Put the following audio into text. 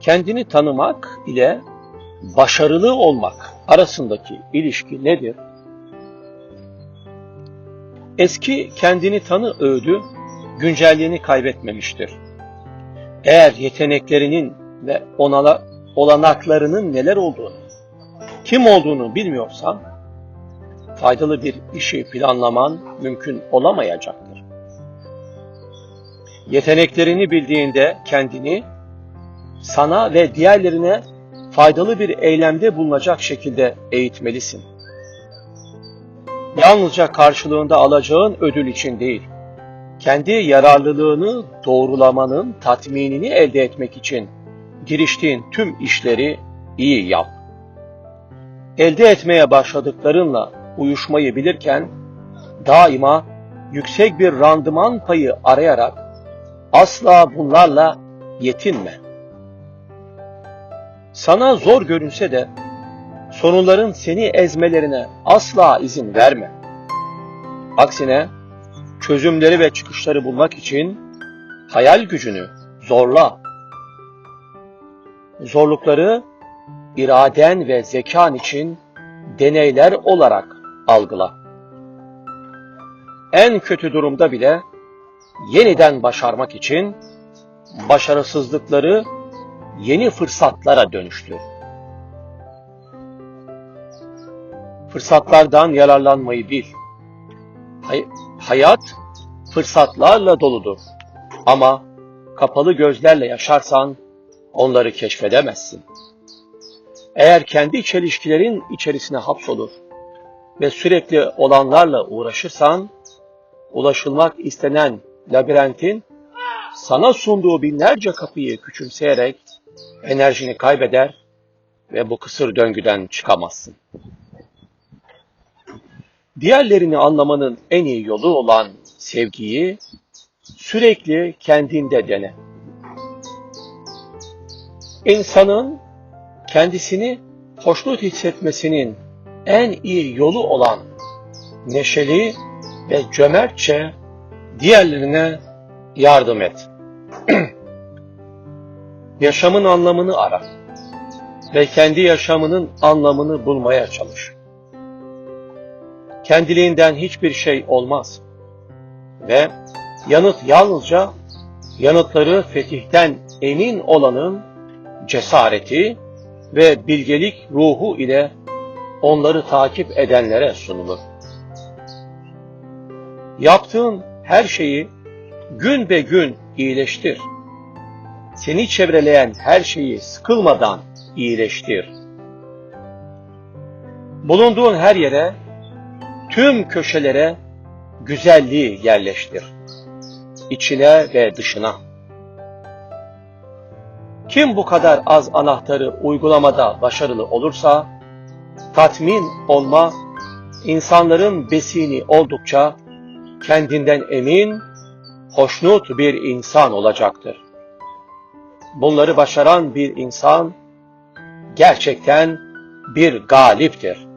kendini tanımak ile başarılı olmak arasındaki ilişki nedir? Eski kendini tanı öğüdü güncelliğini kaybetmemiştir. Eğer yeteneklerinin ve onala, olanaklarının neler olduğunu, kim olduğunu bilmiyorsan, faydalı bir işi planlaman mümkün olamayacaktır. Yeteneklerini bildiğinde kendini sana ve diğerlerine faydalı bir eylemde bulunacak şekilde eğitmelisin. Yalnızca karşılığında alacağın ödül için değil, kendi yararlılığını doğrulamanın tatminini elde etmek için giriştiğin tüm işleri iyi yap. Elde etmeye başladıklarınla uyuşmayı bilirken daima yüksek bir randıman payı arayarak asla bunlarla yetinme. Sana zor görünse de sorunların seni ezmelerine asla izin verme. Aksine çözümleri ve çıkışları bulmak için hayal gücünü zorla. Zorlukları iraden ve zekan için deneyler olarak algıla. En kötü durumda bile yeniden başarmak için başarısızlıkları yeni fırsatlara dönüştür. Fırsatlardan yararlanmayı bil. Hay- hayat fırsatlarla doludur. Ama kapalı gözlerle yaşarsan onları keşfedemezsin. Eğer kendi çelişkilerin içerisine hapsolur ve sürekli olanlarla uğraşırsan, ulaşılmak istenen labirentin sana sunduğu binlerce kapıyı küçümseyerek enerjini kaybeder ve bu kısır döngüden çıkamazsın. Diğerlerini anlamanın en iyi yolu olan sevgiyi sürekli kendinde dene. İnsanın kendisini hoşnut hissetmesinin en iyi yolu olan neşeli ve cömertçe diğerlerine yardım et. Yaşamın anlamını ara ve kendi yaşamının anlamını bulmaya çalış. Kendiliğinden hiçbir şey olmaz ve yanıt yalnızca yanıtları fetihten emin olanın cesareti ve bilgelik ruhu ile onları takip edenlere sunulur. Yaptığın her şeyi gün be gün iyileştir. Seni çevreleyen her şeyi sıkılmadan iyileştir. Bulunduğun her yere, tüm köşelere güzelliği yerleştir. İçine ve dışına. Kim bu kadar az anahtarı uygulamada başarılı olursa, tatmin olma, insanların besini oldukça kendinden emin, hoşnut bir insan olacaktır. Bunları başaran bir insan gerçekten bir galiptir.